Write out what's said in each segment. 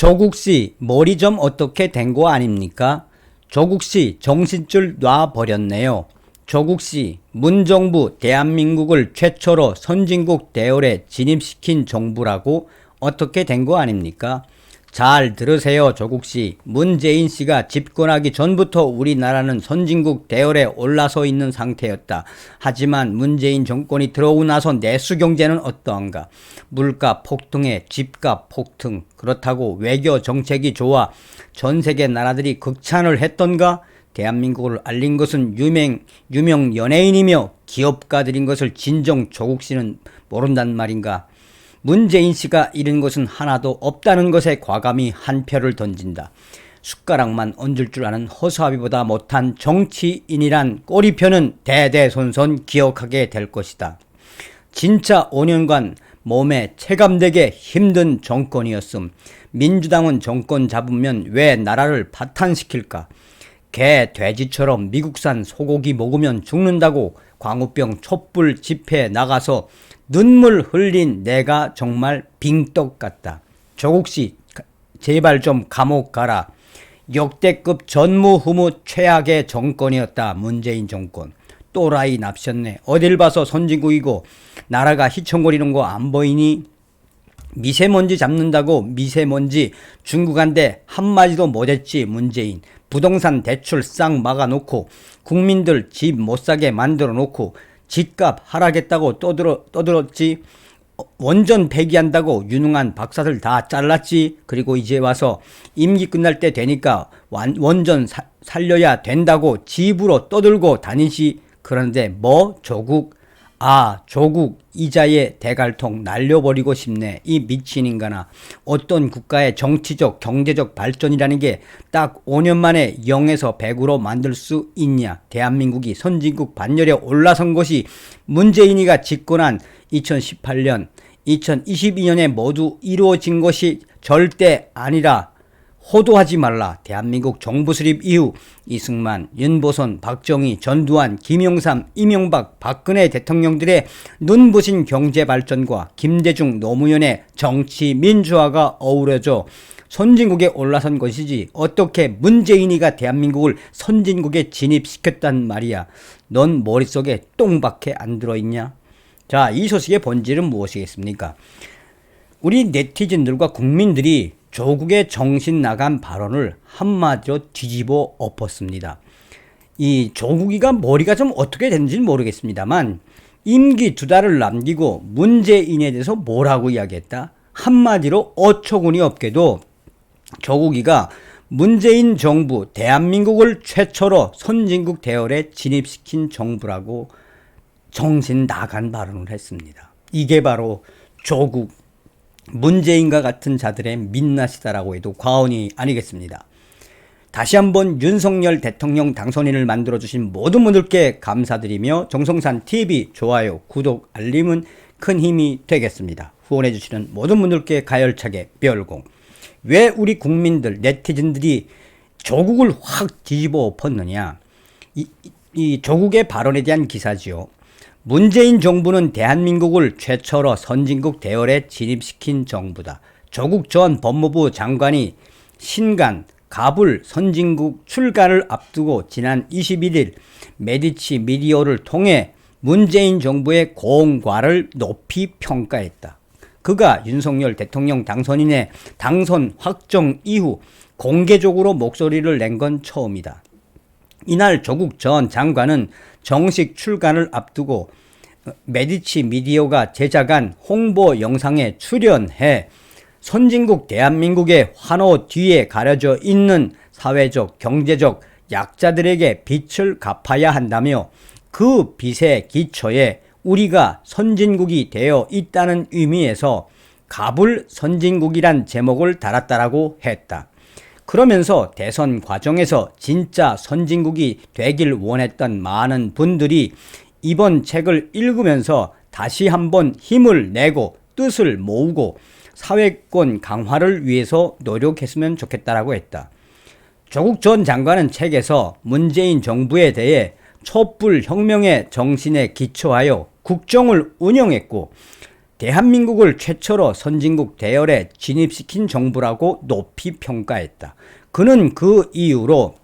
조국 씨 머리 좀 어떻게 된 거 아닙니까? 조국 씨 정신줄 놔 버렸네요. 조국 씨 문정부 대한민국을 최초로 선진국 대열에 진입시킨 정부라고 어떻게 된 거 아닙니까? 잘 들으세요, 조국 씨. 문재인 씨가 집권하기 전부터 우리나라는 선진국 대열에 올라서 있는 상태였다. 하지만 문재인 정권이 들어오고 나서 내수 경제는 어떠한가? 물가 폭등에 집값 폭등. 그렇다고 외교 정책이 좋아 전 세계 나라들이 극찬을 했던가? 대한민국을 알린 것은 유명, 유명 연예인이며 기업가들인 것을 진정 조국 씨는 모른단 말인가? 문재인 씨가 잃은 것은 하나도 없다는 것에 과감히 한 표를 던진다. 숟가락만 얹을 줄 아는 허수아비보다 못한 정치인이란 꼬리표는 대대손손 기억하게 될 것이다. 진짜 5년간 몸에 체감되게 힘든 정권이었음. 민주당은 정권 잡으면 왜 나라를 파탄시킬까? 개, 돼지처럼 미국산 소고기 먹으면 죽는다고 광우병 촛불 집회에 나가서 눈물 흘린 내가 정말 빙떡 같다. 조국 씨, 제발 좀 감옥 가라. 역대급 전무후무 최악의 정권이었다. 문재인 정권. 또라이 납셨네. 어딜 봐서 선진국이고 나라가 휘청거리는 거 안 보이니? 미세먼지 잡는다고 미세먼지 중국한테 한마디도 못했지 문재인. 부동산 대출 싹 막아놓고 국민들 집 못 사게 만들어 놓고 집값 하락했다고 떠들어, 떠들었지. 어, 원전 폐기한다고 유능한 박사들 다 잘랐지. 그리고 이제 와서 임기 끝날 때 되니까 완, 원전 사, 살려야 된다고 집으로 떠들고 다니시. 그런데 뭐 조국 아, 조국 이자의 대갈통 날려버리고 싶네. 이 미친 인간아. 어떤 국가의 정치적, 경제적 발전이라는 게 딱 5년 만에 0에서 100으로 만들 수 있냐. 대한민국이 선진국 반열에 올라선 것이 문재인이가 집권한 2018년, 2022년에 모두 이루어진 것이 절대 아니라 호도하지 말라. 대한민국 정부 수립 이후 이승만, 윤보선, 박정희, 전두환, 김영삼, 이명박, 박근혜 대통령들의 눈부신 경제 발전과 김대중, 노무현의 정치 민주화가 어우러져 선진국에 올라선 것이지 어떻게 문재인이가 대한민국을 선진국에 진입시켰단 말이야. 넌 머릿속에 똥밖에 안 들어있냐? 자, 이 소식의 본질은 무엇이겠습니까? 우리 네티즌들과 국민들이 조국의 정신 나간 발언을 한마디로 뒤집어 엎었습니다. 이 조국이가 머리가 좀 어떻게 되는지는 모르겠습니다만 임기 두 달을 남기고 문재인에 대해서 뭐라고 이야기했다? 한마디로 어처구니 없게도 조국이가 문재인 정부 대한민국을 최초로 선진국 대열에 진입시킨 정부라고 정신 나간 발언을 했습니다. 이게 바로 조국 문재인과 같은 자들의 민낯이다라고 해도 과언이 아니겠습니다. 다시 한번 윤석열 대통령 당선인을 만들어주신 모든 분들께 감사드리며 정성산 TV 좋아요, 구독, 알림은 큰 힘이 되겠습니다. 후원해주시는 모든 분들께 가열차게 별공. 왜 우리 국민들, 네티즌들이 조국을 확 뒤집어 엎었느냐. 이, 이 조국의 발언에 대한 기사지요. 문재인 정부는 대한민국을 최초로 선진국 대열에 진입시킨 정부다. 조국 전 법무부 장관이 신간 가불 선진국 출간을 앞두고 지난 21일 메디치 미디어를 통해 문재인 정부의 공과를 높이 평가했다. 그가 윤석열 대통령 당선인의 당선 확정 이후 공개적으로 목소리를 낸 건 처음이다. 이날 조국 전 장관은 정식 출간을 앞두고 메디치 미디어가 제작한 홍보 영상에 출연해 선진국 대한민국의 환호 뒤에 가려져 있는 사회적, 경제적 약자들에게 빚을 갚아야 한다며 그 빚의 기초에 우리가 선진국이 되어 있다는 의미에서 가불 선진국이란 제목을 달았다라고 했다. 그러면서 대선 과정에서 진짜 선진국이 되길 원했던 많은 분들이 이번 책을 읽으면서 다시 한번 힘을 내고 뜻을 모으고 사회권 강화를 위해서 노력했으면 좋겠다라고 했다. 조국 전 장관은 책에서 문재인 정부에 대해 촛불 혁명의 정신에 기초하여 국정을 운영했고 대한민국을 최초로 선진국 대열에 진입시킨 정부라고 높이 평가했다. 그는 그 이후로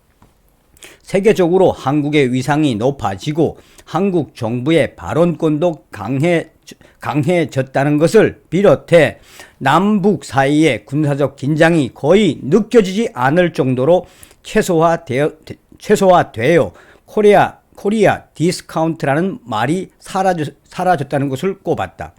세계적으로 한국의 위상이 높아지고 한국 정부의 발언권도 강해, 강해졌다는 것을 비롯해 남북 사이의 군사적 긴장이 거의 느껴지지 않을 정도로 최소화되어, 최소화되어 코리아, 코리아 디스카운트라는 말이 사라져, 사라졌다는 것을 꼽았다.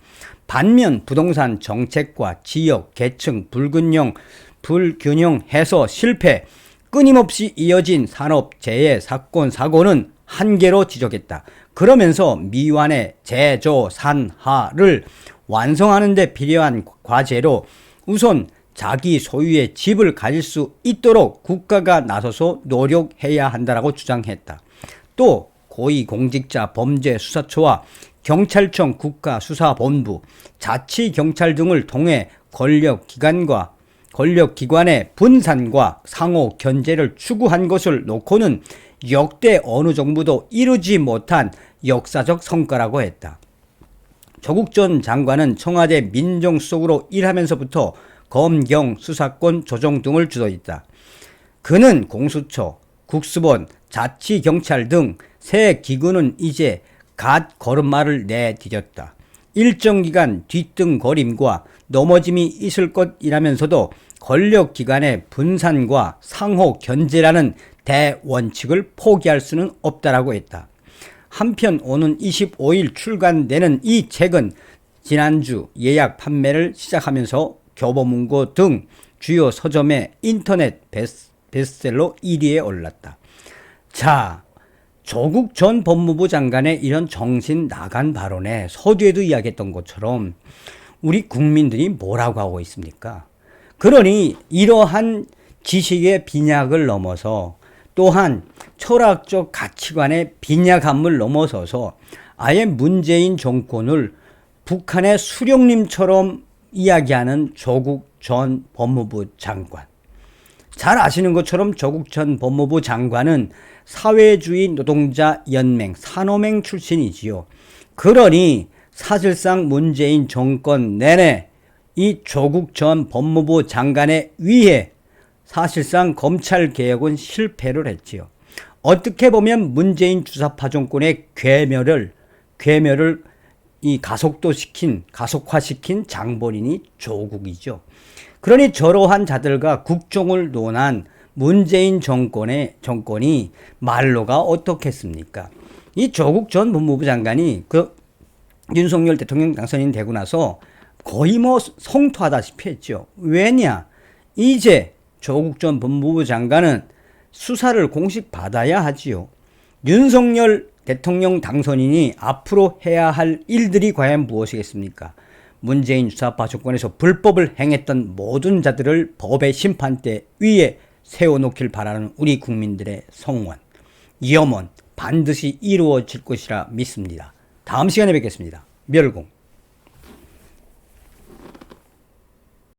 반면 부동산 정책과 지역, 계층, 불균형, 불균형 해서 실패, 끊임없이 이어진 산업 재해 사건 사고는 한계로 지적했다. 그러면서 미완의 제조 산하를 완성하는 데 필요한 과제로 우선 자기 소유의 집을 가질 수 있도록 국가가 나서서 노력해야 한다라고 주장했다. 또 고위공직자 범죄수사처와 경찰청 국가수사본부, 자치경찰 등을 통해 권력기관과 권력기관의 분산과 상호 견제를 추구한 것을 놓고는 역대 어느 정부도 이루지 못한 역사적 성과라고 했다. 조국 전 장관은 청와대 민정수석으로 일하면서부터 검경 수사권 조정 등을 주도했다. 그는 공수처, 국수본, 자치경찰 등 새 기구는 이제 갓 걸음마를 내디뎠다. 일정 기간 뒤뚱거림과 넘어짐이 있을 것이라면서도 권력 기관의 분산과 상호 견제라는 대원칙을 포기할 수는 없다라고 했다. 한편 오는 25일 출간되는 이 책은 지난주 예약 판매를 시작하면서 교보문고 등 주요 서점의 인터넷 베스, 베스트셀러 1위에 올랐다. 자, 조국 전 법무부 장관의 이런 정신 나간 발언에 서두에도 이야기했던 것처럼 우리 국민들이 뭐라고 하고 있습니까? 그러니 이러한 지식의 빈약을 넘어서 또한 철학적 가치관의 빈약함을 넘어서서 아예 문재인 정권을 북한의 수령님처럼 이야기하는 조국 전 법무부 장관. 잘 아시는 것처럼 조국 전 법무부 장관은 사회주의 노동자 연맹 산호맹 출신이지요. 그러니 사실상 문재인 정권 내내 이 조국 전 법무부 장관에 의해 사실상 검찰 개혁은 실패를 했지요. 어떻게 보면 문재인 주사파 정권의 괴멸을 괴멸을 이 가속도 시킨 가속화시킨 장본인이 조국이죠. 그러니 저러한 자들과 국정을 논한 문재인 정권의 정권이 말로가 어떻겠습니까? 이 조국 전 법무부 장관이 그 윤석열 대통령 당선인 되고 나서 거의 뭐 성토하다시피 했죠. 왜냐? 이제 조국 전 법무부 장관은 수사를 공식 받아야 하지요. 윤석열 대통령 당선인이 앞으로 해야 할 일들이 과연 무엇이겠습니까? 문재인 주사파 정권에서 불법을 행했던 모든 자들을 법의 심판대 위에 세워놓길 바라는 우리 국민들의 성원, 염원 반드시 이루어질 것이라 믿습니다. 다음 시간에 뵙겠습니다. 멸공.